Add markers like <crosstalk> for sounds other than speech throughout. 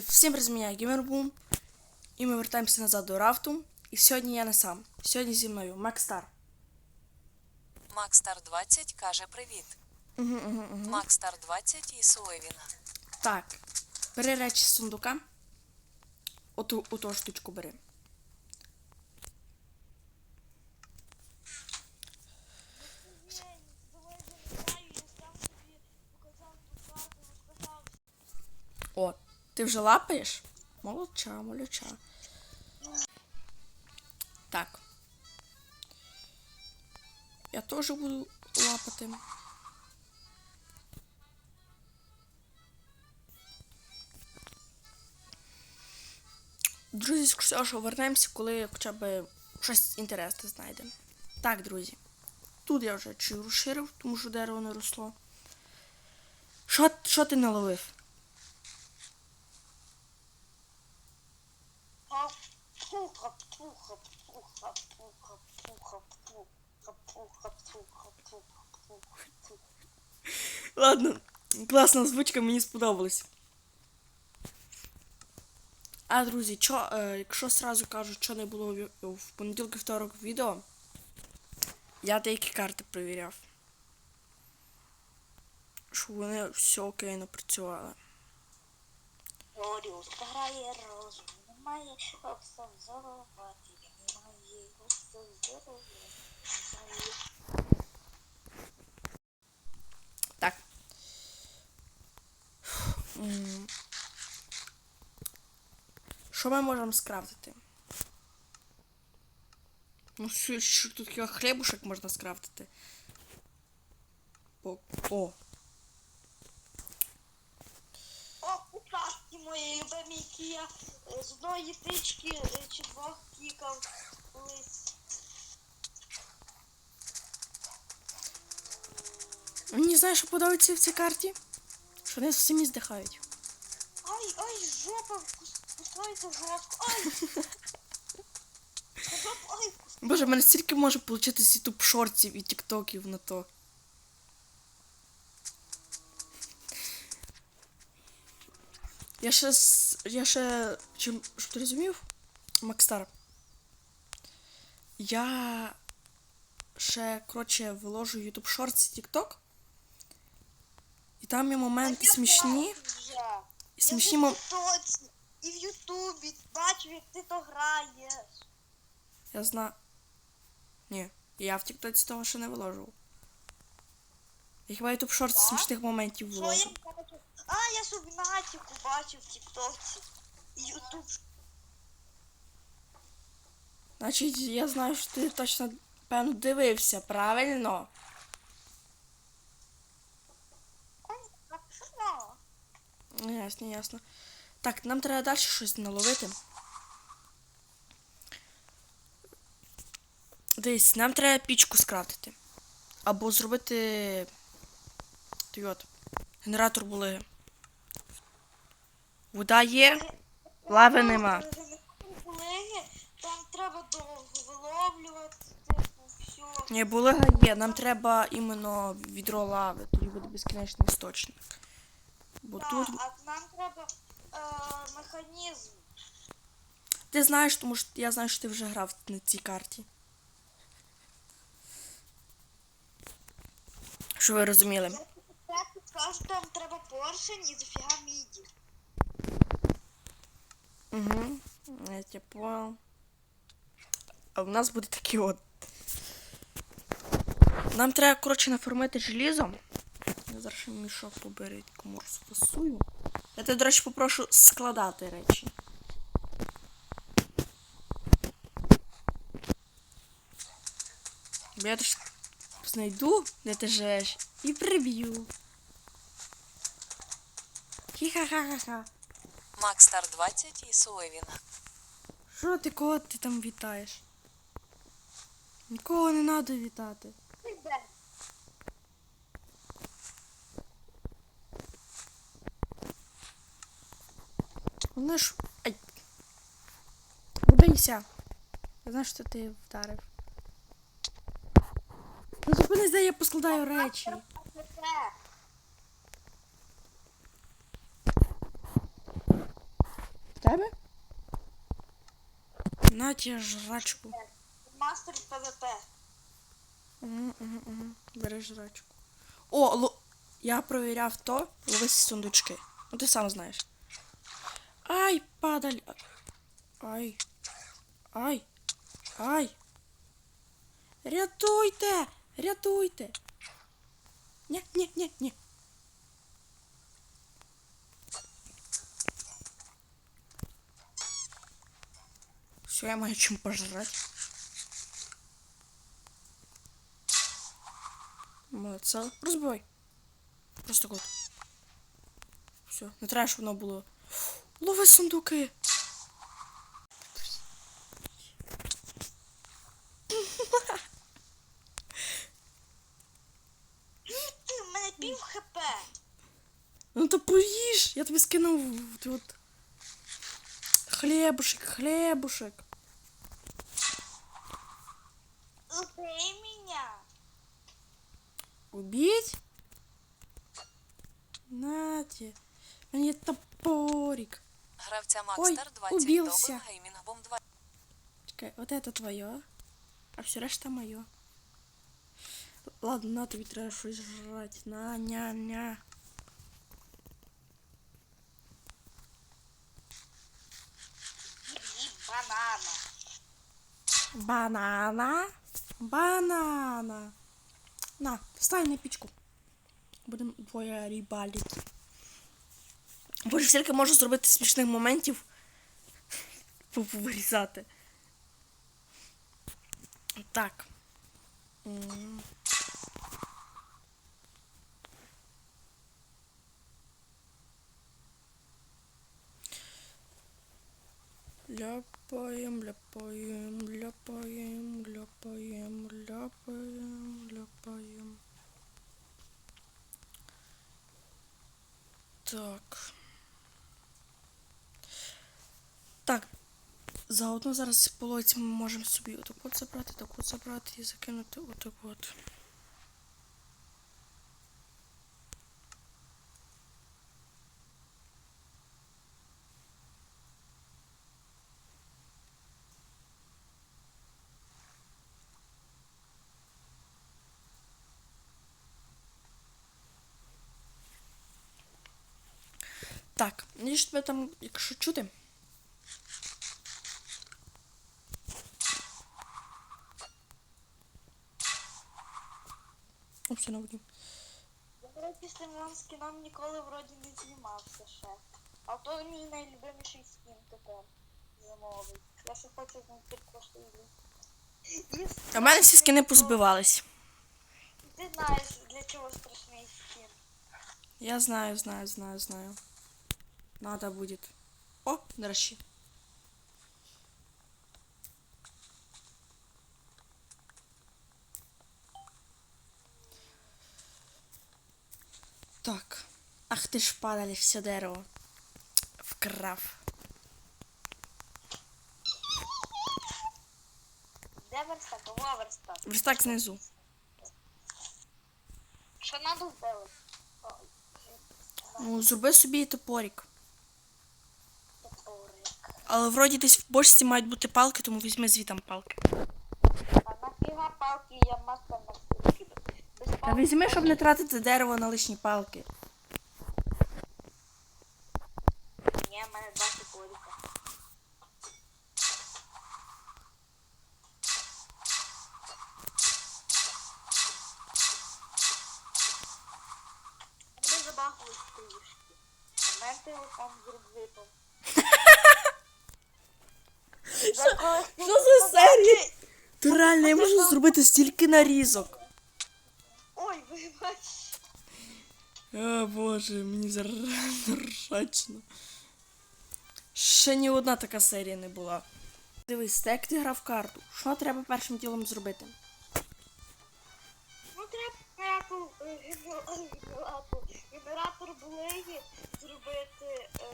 Всім привіт, мене Гімербум. І ми вертаємося назад до рафту. І сьогодні я не сам. Сьогодні зі мною Макстар. Макстар 20 каже привіт. Угу, угу, угу. Макстар 20 і Сулевіна. Так. Бери речі з сундука. Оту, оту штучку бери. О, ти вже лапаєш? Молодча, молодча. Так. Я теж буду лапати. Друзі, скажу, що вернемося, коли хоча б щось інтересне знайдемо. Так, друзі. Тут я вже чую розширив, тому що дерево не росло. Що ти наловив? Ладно, класна озвучка, мені сподобалась. А, друзі, чо, е, якщо сразу кажу, що не було в, в понеділки второк відео, я деякі карти перевіряв. Щоб вони все окейно працювали. Орюшка грає, розум зорувати немає, Оксан зорувати немає. Так. Що ми можемо скрафтити? Ну, що, що тут хіба хлібушек можна скрафтити. О, о, О, мої любимі, які я е, з одної тички е, чи двох кікав колись. Мені знаєш, що подобається в цій карті? Що вони самі здихають. Ай, ай, жопа, кус- кусається жорстко, ай! <laughs> Жопа, ай, Боже, в мене стільки може получитись ютуб шортів і тіктоків на то. Я ще с- я ще чим щоб ти розумів, Макстар. Я ще, коротше, виложу ютуб шортс і тікток. І там є моменти смішні. І смішні я мом... в Тіктоці і в Ютубі бачу, як ти то граєш. Я знаю. Ні, я в тіктоці того ще не виложив. Я хіба ютуб шортс Так? смішних моментів Що я бачу? А, я субнатіку бачив в Тіктоці. І Ютуб. Значить, я знаю, що ти точно, певно, дивився, правильно? Ясно, ясно. Так, нам треба далі щось наловити. Дивись, нам треба пічку скрафтити. Або зробити. Той от, Генератор були. Вода є, лави нема. Там треба довго виловлювати, все. Ні, булига є. Нам треба іменно відро лави, тоді буде безкінечний істочник. Бо Да, тут. а нам треба е, механізм. Ти знаєш, тому що я знаю, що ти вже грав на цій карті. Що ви розуміли? Підкажу, там треба поршень і дофіга міді. Угу. Я тебе понял. А в нас буде такий от. Нам треба, коротше, нафармити желізо. Я зараз мішок поберіть, кому розфасую. Я тебе, до речі, попрошу складати речі. Я теж знайду, де ти живеш, і приб'ю. Хі-ха-ха-ха-ха. Макстар 20 і Сулевіна. Що ти кого ти там вітаєш? Нікого не треба вітати. Воно ж. Ай. Убийся. Я знаю, що ти вдарив. Ну зупинись, де я поскладаю речі. Тебе? На тебе жрачку. Мастер ПВП. Угу, угу, угу. Бери жрачку. О, ло... я провіряв то, лови сундучки. Ну ти сам знаєш. Ай, падаль. Ай. Ай. Ай. Рятуйте! Рятуйте! Ні, ні, ні, ні. Все, я маю чим пожрать. Молодця. Розбивай. Просто кот. Все, не треба, щоб воно було. Лови сундуки. Ти, в мене пів хп. Ну то поїж. Я тобі скинув от, от. Хлебушек, хлебушек. Убить? Нате. У меня топорик. Гравця Ой, Макстар 20 убився. Добин Геймінг Бом 2. Чекай, вот это твое, а все решта мое. Ладно, на тобі треба щось жрать. На, ня, ня. І банана. Банана. Банана. На, Стань на пічку. Будемо двоє рибалити. Боже, тільки можу зробити смішних моментів. Повирізати. Так. М. Ляпаем, ляпаем, ляпаем, ляпаем, ляпаем, ляпаем. Так. Так. Заодно зараз по лоці ми можемо собі отак от забрати, так от забрати і закинути отак от. Так, мені ж тебе там, якщо чути. Все на воді. Я, до речі, з цим вам скіном ніколи вроді не знімався ще. А то мій найлюбиміший скін тепер зимовий. Я ще хочу знайти просто і. А в мене всі скини позбивались. Ти знаєш, для чого страшний скін. Я знаю, знаю, знаю, знаю. Надо будет. О, нарешті. Так. Ах ти ж падали все дерево. Вкрав. Де верстак? Ова верстак. Верстак знизу. Що надо зробити? Ну, зроби собі топорик. Але вроді десь в бочці мають бути палки, тому візьми звітам палки. А нафіга палки я маска на Та візьми, щоб не тратити дерево на лишні палки. Ні, в мене два топорика. Тебе забахали трішки. У мене телефон вдруг випав. Що за серія? Ти реально я можу зробити стільки нарізок. Ой, вибач. О, боже, мені зараз ржачно. Ще ні одна така серія не була. Дивись, як ти грав карту. Що треба першим ділом зробити? Ну треба генератор, е, генератор, генератор булеї зробити е,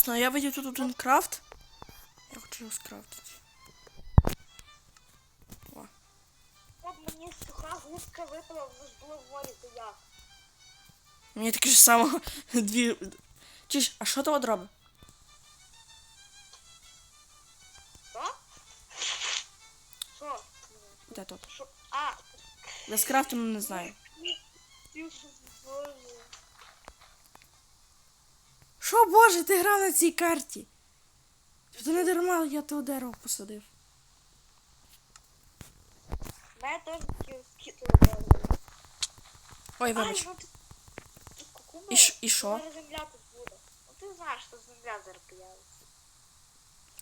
Ясно, я видів тут один крафт. Я хочу його скрафтити. О. От мені суха губка випала, вже ж було в морі, то як? Мені таке ж само дві. Чиш, а що то от робить? Що? Що? Де тут? Що? А, Я з крафтом не знаю. Ти боже. Що, ти грав на цій карті? Це не дарма, я того дерево посадив. Мене теж скидали. Ой, вибач. Ну. І ш- і що? Земля тут буде. Ну ти знаєш, що земля зараз появиться.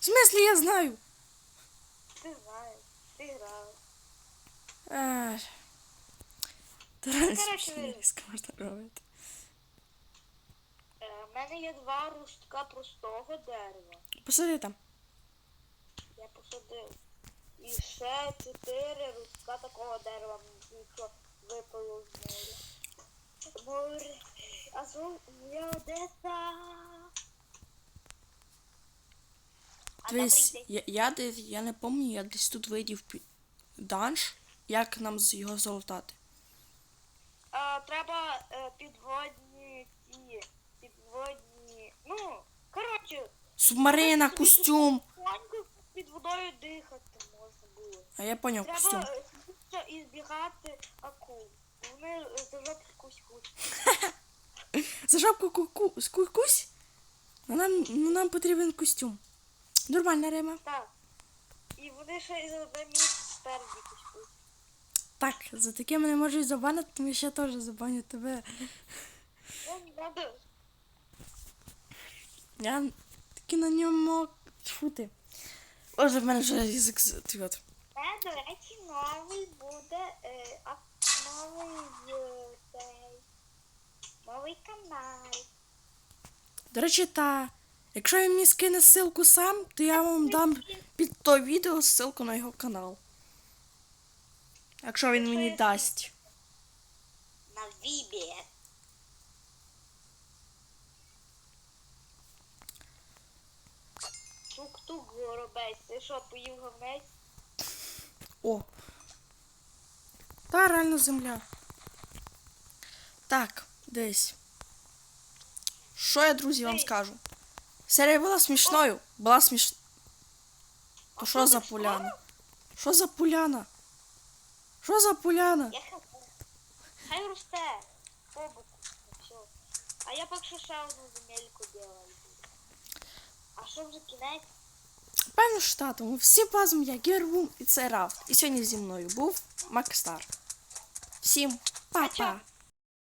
В смислі я знаю. Ти знаєш, ти грав. Ах. Та реально коротше, різки можна робити. Мене є два рустка простого дерева. Посади там. Я посадив. І ще чотири рустка такого дерева, якщо випало з моря. Море. А зов моя Одеса. Дивись, я, я десь, я не пам'ятаю, я десь тут видів данж, як нам його залутати. А, треба е, підводні ті, підводні. Ну, Субмарина, костюм. під водою дихати можна було. А я поняв, костюм. Треба ще і збігати акул. Вони е, зажати кусь-кусь. <laughs> За жабку ку-ку, скусь? Ну нам, ну нам потрібен костюм. Нормальна Рема. Так. І вони ще і за одне місце спереді кусь-кусь. Так, за таке мене можуть забанити, тому я теж забаню тебе. Ну. Я таки на ньому. Тьфу ти. Боже, в мене вже язик з- ти от. Е, до речі, новий буде е, а, новий е, цей. Новий канал. До речі, та. Якщо він мені скине ссылку сам, то я вам дам під то відео ссылку на його канал. Якщо він мені дасть. На Вібі. Горобець. Ти що, поїв говнець? О. Та реально земля. Так, десь. Що я, друзі, вам скажу? Серія була смішною. Була сміш... То що за поляна? Що за поляна? Що за поляна? Хай росте. По А я поки що ще одну земельку делаю. А що вже кінець? Певно, штатом. Всі базом я Гербум і це Рафт. І сьогодні зі мною був Макстар. Всім па-па!